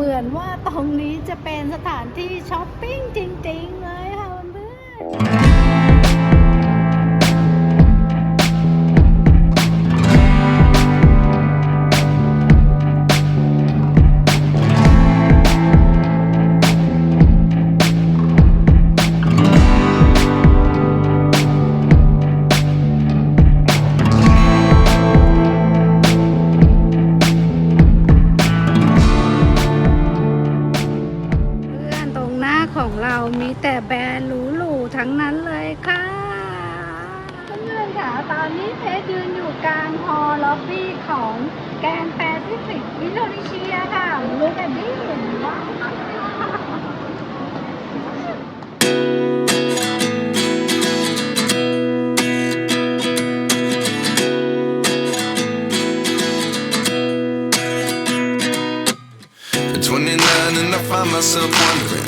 เหมือนว่าตรงนี้จะเป็นสถานที่ช้อปปิ้งจริง ๆ ของเรามีแต่แบรนด์หรูๆทั้งนั้นเลยค่ะเพื่อนๆค่ะตอนนี้เพชรยืนอยู่กลางฮอลล็อบบี้ของแกรนด์แปซิฟิกอินโดนีเซียค่ะลูกแอนดี้ว้าว At 29 and I find myself wondering uh,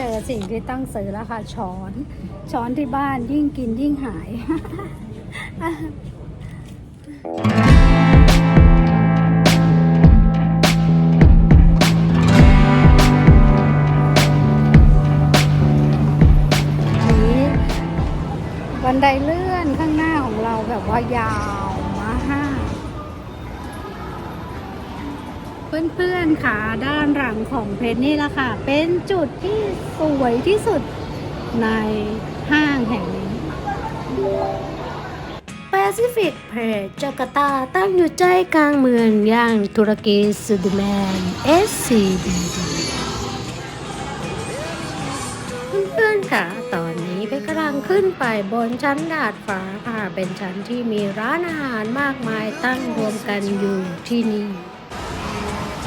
เจอสิ่งที่ต้องซื้อแล้วค่ะ ช้อน ช้อนที่บ้านยิ่งกินยิ่งหายนี้บันไดเลื่อนข้างหน้าของเราแบบว่ายาว เพื่อนๆค่ะด้านหลังของเพชรนี่ละค่ะ เป็นจุดที่สวยที่สุดในห้างแห่งนี้ Pacific p a r จาการ์ตาตั้งอยู่ใจกลางเมืองย่างตุรกีสุดแมน SCBD เพื่อนๆค่ะ ตอนนี้ไปกำลังขึ้นไปบนชั้นดาดฟ้าค่ะ เป็นชั้นที่มีร้านอาหารมากมายตั้งรวมกันอยู่ที่นี่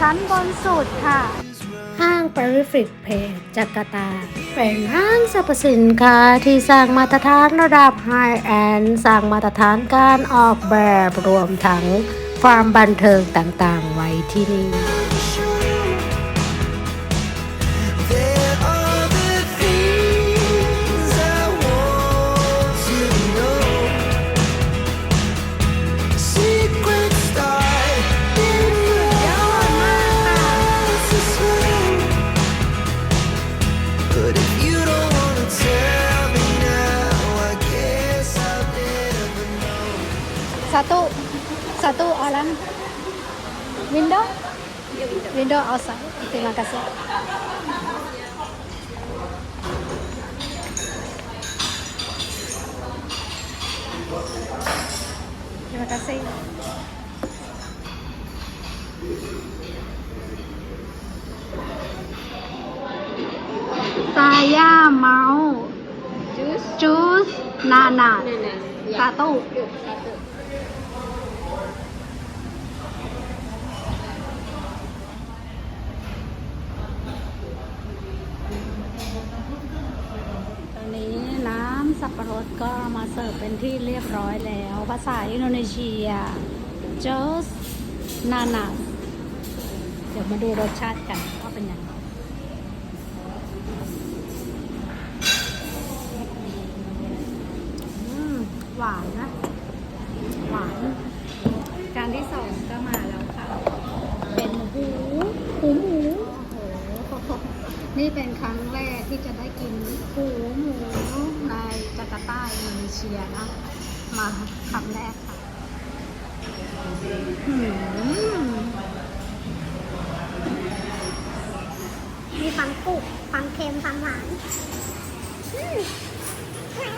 ชั้นบนสุดค่ะ ห้าง Pacific p a r จาการ์ตา เป็นห้างสรรพสินค้าที่สร้างมาตรฐานระดับไฮแอนด์สร้างมาตรฐานการออกแบบรวมทั้งความบันเทิงต่างๆ ไว้ที่นี่ วินโดว์เอาใส่ terima kasih terima kasih saya mau jus jus nanas satu ตอนนี้น้ำสับปะรด ก็มาเสิร์ฟเป็นที่เรียบร้อยแล้ว ภาษาอินโดนีเซีย j o s nanas เดี๋ยวมาดูรสชาติกันว่าเป็นยังไงอืมหวานนะ หวาน จานที่สองก็มาแล้วค่ะ เป็นหูหูหมูโอ้โหนี่เป็นครั้งแรกที่จะได้กินหูหมูในจา การ์ตาอินโดนีเซียนะ มาคำแรกค่ะมมีความกรุบความเค็มความหวานอืม ค่ะ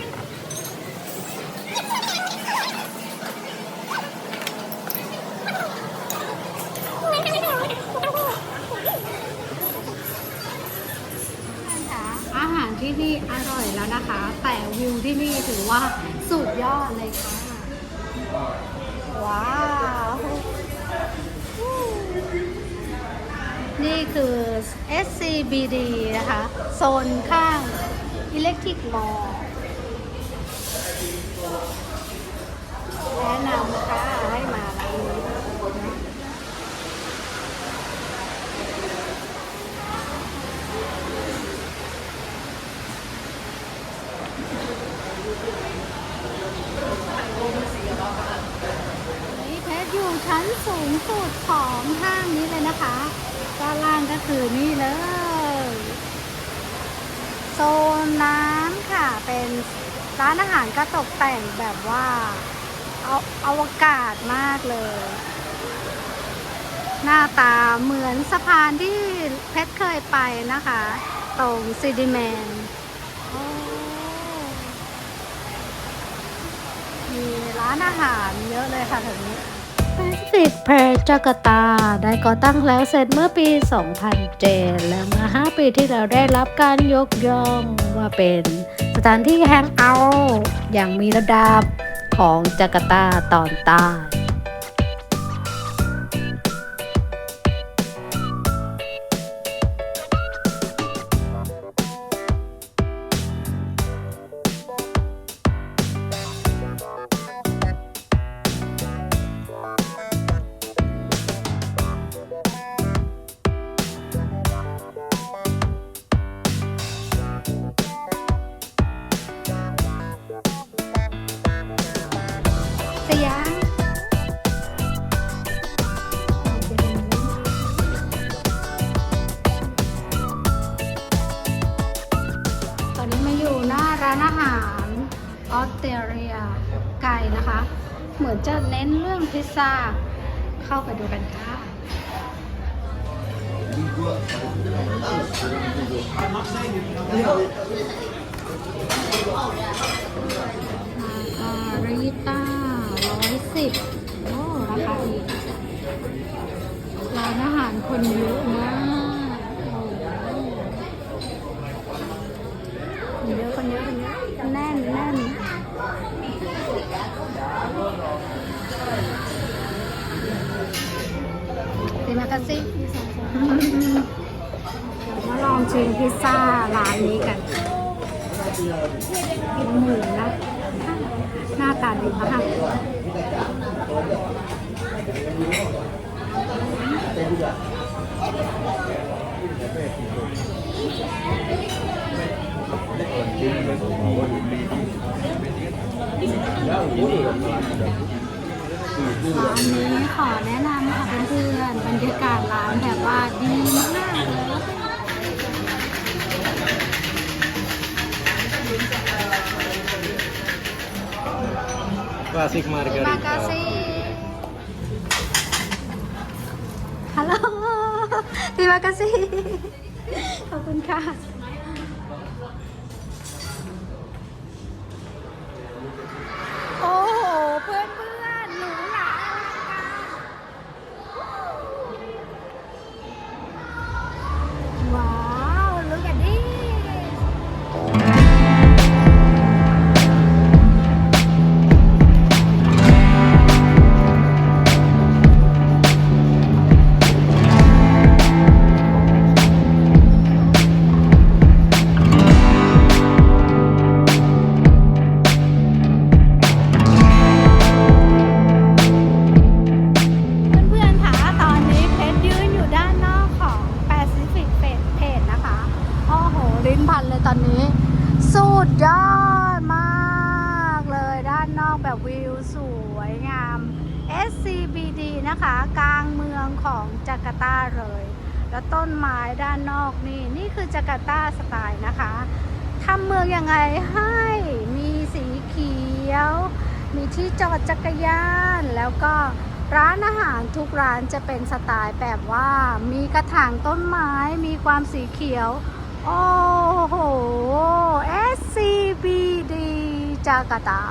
อาหารที่นี่อ ร่อยแล้วนะคะ แต่วิวที่นี่ถือว่าสุดยอดเลยค่ะ ว้าว นี่คือ SCBD นะคะ โซนข้างมอลแนะนำค่ะให้มาร้านนี้เพชรอยู่ชั้น สูงสุดของห้างนี้เลยนะคะ ด้านล่างก็คือนี่เลย โซนน้ำค่ะ เป็นร้านอาหารก็ตกแต่งแบบว่าเอาอวกาศมากเลย หน้าตาเหมือนสะพานที่เพชรเคยไปนะคะ ตรงซิดิแมนมีร้านอาหารเยอะเลยค่ะแถวนี้ Pacific p a r จาการ์ตา ได้ก่อตั้งแล้วเสร็จเมื่อปี 2007 และเมื่อ 5 ปีที่เราได้รับการยกย่องว่าเป็นสถานที่แฮงเอาท์อย่างมีระดับของจาการ์ตาตอนใต้ อยู่หน้าร้านอาหารออสเตรเลียไก่นะคะ เหมือนจะเน้นเรื่องพิซซ่า เข้าไปดูกันค่ะมาการิต้าร้อยสิบโอ้ราคาดีร้านอาหารคนเยอะมากโอ้คนเยอะคนเยอะคนเยอะแน่นแน่นตีมากาซิมาลองชิม พิซซ่าร้านนี้กันกินหมูนะหน้าตาดีมาก Classic margarita. Terima kasih. Halo. Terima kasih. ขอ SCBD นะคะ กลางเมืองของจาการ์ตาเลย แล้วต้นไม้ด้านนอกนี่ นี่คือจาการ์ตาสไตล์นะคะทำเมืองยังไงให้มีสีเขียว มีที่จอดจักรยาน แล้วก็ร้านอาหารทุกร้านจะเป็นสไตล์แบบว่ามีกระถางต้นไม้มีความสีเขียว โอ้โห SCBD จาการ์ตา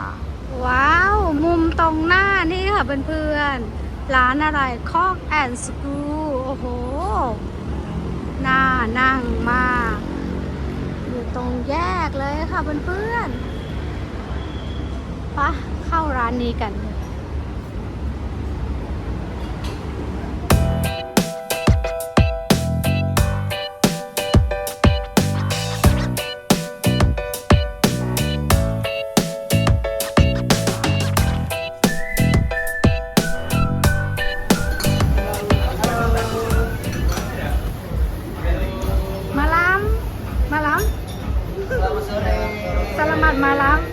ว้าว มุมตรงหน้านี่ค่ะเพื่อนๆ ร้านอะไรคอกแอนด์สกูโอ้โห น่านั่งมาก อยู่ตรงแยกเลยค่ะเพื่อนๆปะเข้าร้านนี้กัน ละมัดมาล้าง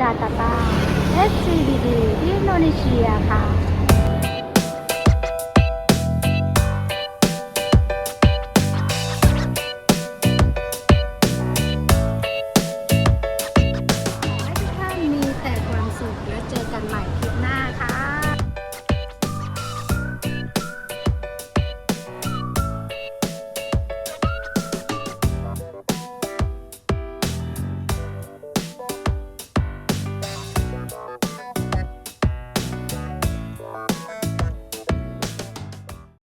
จาการ์ตา SCBD ที่อินโดนีเซียค่ะ